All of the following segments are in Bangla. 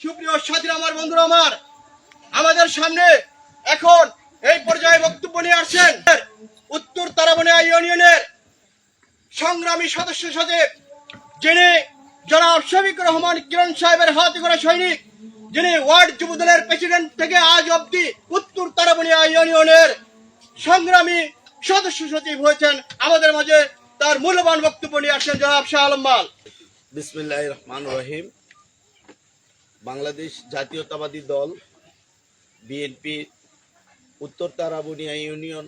সুপ্রিয় সাথীরা, আমার বন্ধুরা, আমার। আমাদের সামনে এখন এই পর্যায়ে বক্তব্য নিয়ে আসছেন উত্তর তারাবনিয়া ইউনিয়নের সংগ্রামী সদস্য সচিব, যিনি জনাব শফিকুর রহমান কিরণ সাহেবের হাতে করা সৈনিক, যিনি ওয়ার্ড যুবদলের প্রেসিডেন্ট থেকে আজ অব্দি উত্তর তারাবনিয়া ইউনিয়নের সংগ্রামী সদস্য সচিব হয়েছেন। আমাদের মাঝে তার মূল্যবান বক্তব্য নিয়ে আসছেন জনাব শাহ আলম মাল। বিসমিল্লাহ রহমান রহিম। বাংলাদেশ জাতীয়তাবাদী দল বিএনপি উত্তর তারাবুনিয়া ইউনিয়ন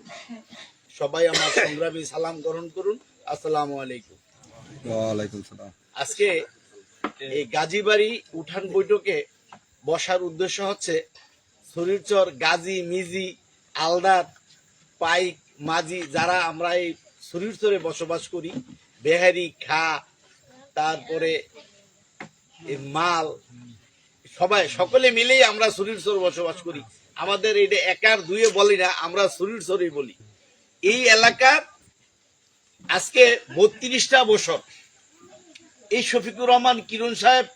সবাই আমার সংগ্রামী সালাম গ্রহণ করুন। আসসালামু আলাইকুম। ওয়ালাইকুম সালাম। আজকে এই গাজীবাড়ি উঠান বৈঠকে বসার উদ্দেশ্য হচ্ছে শরীরচর গাজী মিজি আলদার পাইক মাঝি যারা আমরা এই শরীরচরে বসবাস করি বেহারি খা তারপরে মাল সবাই, সকলে মিলেই আমরা শরীরচর বসবাস করি। আমাদের এটা একার দুয়ে বলি না, আমরা শরীর শরীরচরই বলি। এই এলাকার আজকে বত্রিশটা বছর। এই শফিকুর রহমান, কিরণ সাহেব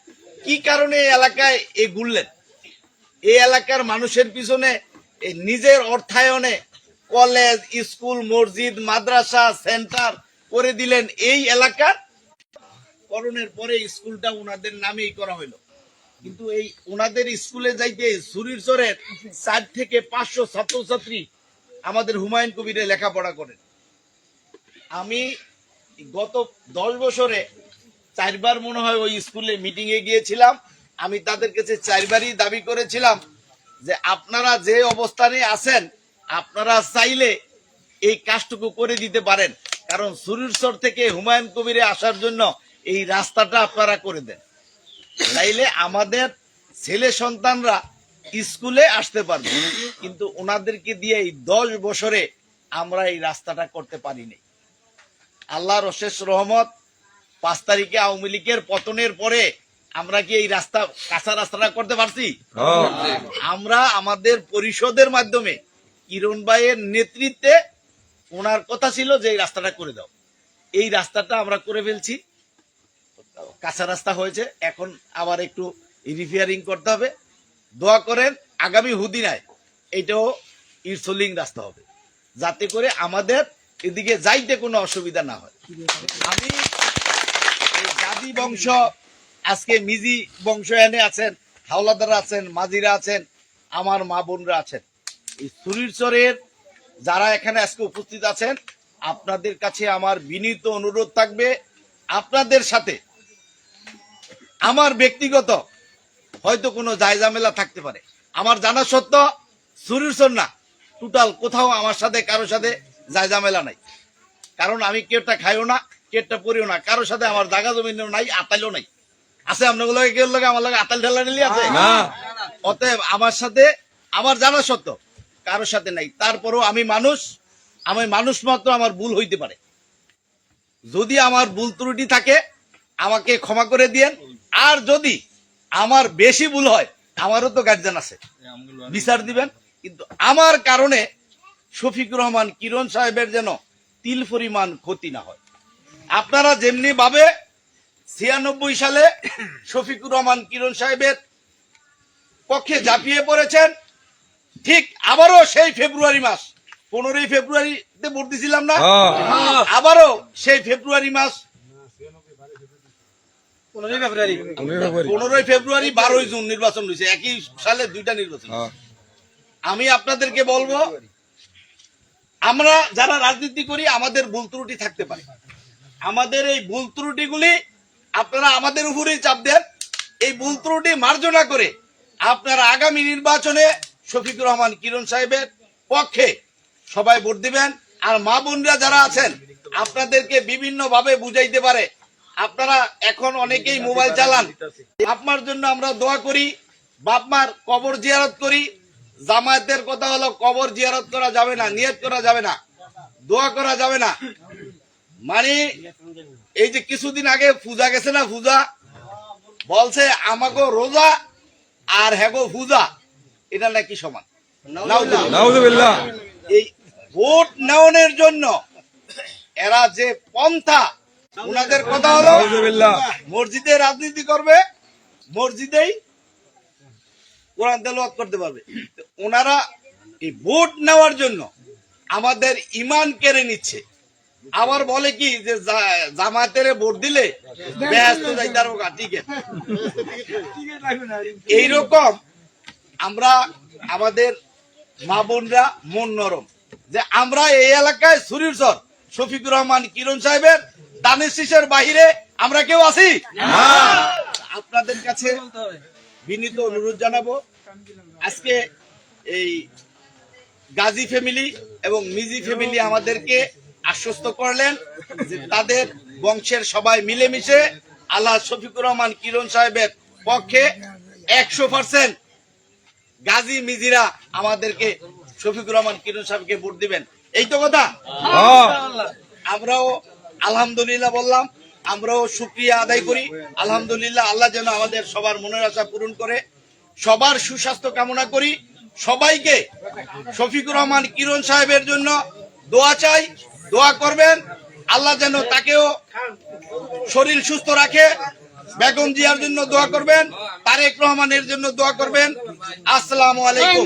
কি কারণে এলাকায় এ ঘুরলেন? এই এলাকার মানুষের পিছনে নিজের অর্থায়নে কলেজ, স্কুল, মসজিদ, মাদ্রাসা, সেন্টার করে দিলেন এই এলাকার। করণের পরে স্কুলটা ওনাদের নামেই করা হলো। কিন্তু এই ওনাদের স্কুলে যাইতে সুরির চরের চার থেকে পাঁচশো ছাত্রছাত্রী আমাদের হুমায়ুন কবিরে লেখাপড়া করেন। আমি গত দশ বছরে চারবার মনে হয় ওই স্কুলে মিটিং এ গিয়েছিলাম। আমি তাদের কাছে চারবারই দাবি করেছিলাম যে আপনারা যে অবস্থানে আছেন, আপনারা চাইলে এই কাজটুকু করে দিতে পারেন। কারণ সুরিরসর থেকে হুমায়ুন কবিরে আসার জন্য এই রাস্তাটা আপনারা করে দেন। তাইলে আমাদের ছেলে সন্তানরা স্কুলে আসতে পারবে। কিন্তু ওনাদেরকে দিয়ে এই দশ বছরে আমরা এই রাস্তাটা করতে পারিনি। আল্লাহর অশেষ রহমত পাঁচ তারিখে আওয়ামী লীগের পতনের পরে আমরা কি এই রাস্তা কাঁচা রাস্তাটা করতে পারছি? আমরা আমাদের পরিষদের মাধ্যমে কিরণ ভাইয়ের নেতৃত্বে ওনার কথা ছিল যে এই রাস্তাটা করে দাও। এই রাস্তাটা আমরা করে ফেলছি। কাঁচা রাস্তা হয়েছে, এখন আবার একটু রিপেয়ারিং করতে হবে। দোয়া করেন, আগামী হুদিনায় এটাও ইরসোলিং রাস্তা হবে। যাতে করে আমাদের এদিকে যাইতে কোনো অসুবিধা না হয়। আমি গাজী বংশ, আজকে মিজি বংশ এনে আছেন, হাওলাদার আছেন মাঝিরা আছেন, আমার মা বোনরা আছেন। এই সুরিরচরের যারা এখানে আজকে উপস্থিত আছেন, আপনাদের কাছে আমার বিনীত অনুরোধ থাকবে। আপনাদের সাথে আমার ব্যক্তিগত হয়তো কোনো জায়জামেলা থাকতে পারে। আমার জানা সত্য সুরিরচর না টোটাল কোথাও আমার সাথে কারোর সাথে জায়জামেলা নাই। কারণ আমি কেউটা খাইও না কেউটা পড়িও না কারোর সাথে আমার জায়গা জমিনও নাই আতাইও নাই। আছে আপনার লগে কেউ লগে আমার লগে আতাল ঢেলা ঢেলি আছে? অতএব আমার সাথে আমার জানা সত্য কারোর সাথে নাই। তারপরও আমি মানুষ আমি মানুষ মাত্র আমার ভুল হইতে পারে। যদি আমার ভুল ত্রুটি থাকে আমাকে ক্ষমা করে দিয়েন। আর যদি আমার বেশি ভুল হয় আমারও তো গার্জেন আছে। বিচার দিবেন। কিন্তু আমার কারণে শফিকুর রহমান কিরণ সাহেবের যেন তিল পরিমাণ ক্ষতি না হয়। আপনারা যেমনি ভাবে ছিয়ানব্বই সালে শফিকুর রহমান কিরণ সাহেবের পক্ষে ঝাঁপিয়ে পড়েছেন ঠিক আবারও সেই ফেব্রুয়ারি মাস পনেরোই ফেব্রুয়ারিতে ভোট দিছিলাম না হ্যাঁ। আবারও সেই ফেব্রুয়ারি মাস আমি ব্যাপারি পনেরোই ফেব্রুয়ারি। বারোই জুন নির্বাচন হয়েছে। একই সালে দুইটা নির্বাচন হ্যাঁ। আমি আপনাদেরকে বলব আমরা যারা রাজনীতি করি আমাদের ভুল ত্রুটি থাকতে পারে। আমাদের এই ভুল ত্রুটিগুলি আপনারা আমাদের উপরেই চাপ দেন। এই ভুল ত্রুটি মার্জনা করে আপনারা আগামী নির্বাচনে শফিকুর রহমান কিরণ সাহেবের পক্ষে সবাই ভোট দিবেন। আর মা বোনরা যারা আছেন আপনাদেরকে বিভিন্ন ভাবে বুঝাইতে পারে আপনারা এখন অনেকেই মোবাইল চালান। আপনার জন্য আমরা দোয়া করি বাপমার কবর জিয়ারত করি। জামায়াতের কথা হলো কবর জিয়ারত করা যাবে না নিয়ত করা যাবে না দোয়া করা যাবে না। মানে এই যে কিছুদিন আগে পূজা গেছে না পূজা? বলছে আমাকে রোজা আর হ্যাগো পূজা। এটা নাকি সমান? এই ভোট নেওয়ানোর জন্য এরা যে পন্থা ওনাদের কথা হলো মসজিদে রাজনীতি করবে মসজিদেই কোরআন তেলাওয়াত করতে পারবে। ওনারা এই ভোট নেওয়ার জন্য আমাদের ইমান কেড়ে নিচ্ছে। আবার বলে কি যে জামাতের ভোট দিলে ব্যস্ত যাইতে পারব ঠিক আছে? এইরকম আমরা আমাদের মা বোনরা মন নরম। যে আমরা এই এলাকায় সুরির সর শফিকুর রহমান কিরণ সাহেবের দানের শীষের বাহিরে আমরা কেউ আছি? আপনাদের কাছে বিনীত অনুরোধ জানাব আজকে এই গাজী ফ্যামিলি এবং মিজি ফ্যামিলি আমাদেরকে আশ্বস্ত করলেন যে তাদের বংশের সবাই মিলেমিশে আল্লাহ শফিকুর রহমান কিরণ সাহেবের পক্ষে একশো পার্সেন্ট গাজী মিজিরা আমাদেরকে শফিকুর রহমান কিরণ সাহেবকে ভোট দিবেন। এই তো কথা? আমরাও আলহামদুলিল্লাহ বললাম, আমরাও শুক্রিয়া আদায় করি। আলহামদুলিল্লাহ আল্লাহ যেন আমাদের সবার মনের আশা পূরণ করে, সবার সুস্বাস্থ্য কামনা করি। সবাইকে শফিকুর রহমান কিরণ সাহেবের জন্য দোয়া চাই, দোয়া করবেন। আল্লাহ যেন তাকেও শরীর সুস্থ রাখে। বেগম জিয়ার জন্য দোয়া করবেন, তারেক রহমানের জন্য দোয়া করবেন। আসসালামু আলাইকুম।